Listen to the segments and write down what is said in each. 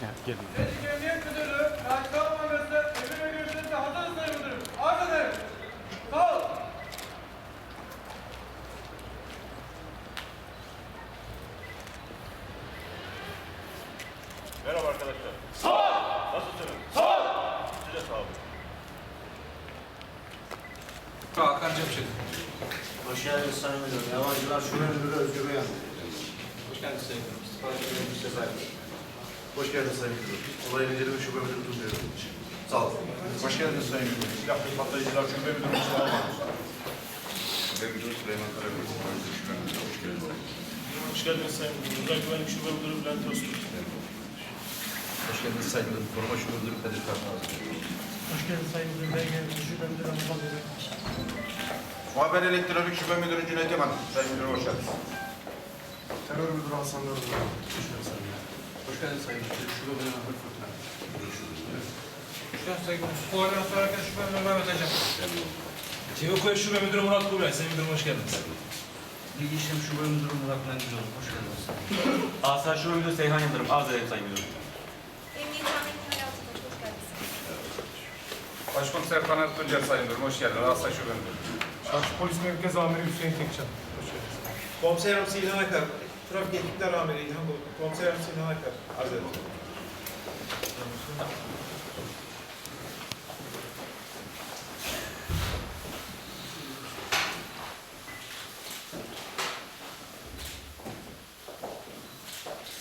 geliyor. Teşvik Emniyet Müdürlüğü, Raşkan Mahallesi, Emir ve Görüşürüzü hazırız Sayın Müdürüm. Arz ederim. Sağ ol. Merhaba arkadaşlar. Sağ ol. Nasılsınız? Sağ ol. Size sağ olun. Hakan Cemşit. Hoş geldiniz Sayın Müdürüm. Yabancılar Şube Müdürü Özgür Uyan. Hoş geldiniz Sayın Müdürüm. İstihbarat Müdürü Sezai. Hoş geldiniz Sayın Müdürüm. Olayın inceleme şube müdürü için. Sağ olun. Hoş geldiniz Sayın Müdürüm. Silahlı patlayıcılar şube müdürümüz sağ olun. Şube müdürü Süleyman müdürü hoş geldiniz. Hoş geldiniz Sayın Müdürüm. Özel Güvenlik Şube Müdürü Bülent Öztürk. Hoş geldiniz Sayın Müdürüm. Koruma şube müdürü Kadir Karnaz. Hoş geldiniz Sayın Müdürüm. Ben geldim. Şube Müdürü Anadolu Bey. Muhaber Elektronik Şube Müdürü Cüneyt Yaman. Sayın Müdürüm hoş geldiniz. Terör müdürü Hasan Dörlü. Hoş geldiniz Sayın Müdürüm. Hoş geldiniz Sayın Müdürüm. Şube müdürü Ahmet Fırtına. Hoş geldiniz Sayın Müdürüm. Koordinasyon Harekat Şube Müdürü Mehmet Hacı. Çevikoy Şube Müdürü Murat Kubilay. Sayın Müdürüm hoş geldiniz. Bilgi İşlem Şube Müdürü Murat Mendioğlu. Hoş geldiniz. Asayiş Şube Müdürü Seyhan Yıldırım. Arz ederim Sayın Müdürüm. Emniyet Amirliği hayatında hoş geldiniz. Başkomiser Kanat Tuncer Sayın Müdürüm. Hoş geldiniz. Asay Şube Müdürü. Şahsı Polis Merkez Amiri Hüseyin Tekcan. Hoş geldiniz. Komiserim Sinan Akar, Trafik Ekipler Amiri İlhan Bol, Komiserim Sinan Akar, arz ederim.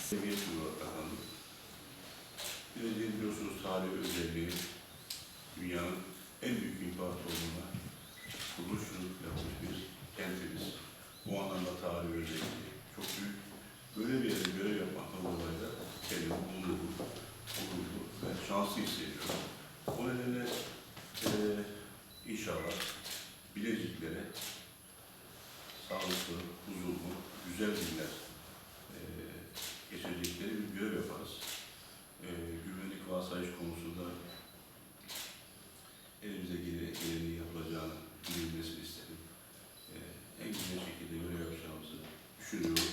Seviyet olarak kazandık. Birinci biliyorsunuz tarih özelliği dünyanın en büyük imparatorluğuna kuruluşunu yapmış bir kentimiz. şanslı hissediyorum. O nedenle e, inşallah Bileciklere sağlıklı, huzurlu, güzel günler e, geçecekleri bir görev yaparız. E, güvenlik ve asayiş konusunda elimize geleni, geleni yapılacağını bilinmesini isterim. E, en güzel şekilde görev yapacağımızı düşünüyorum.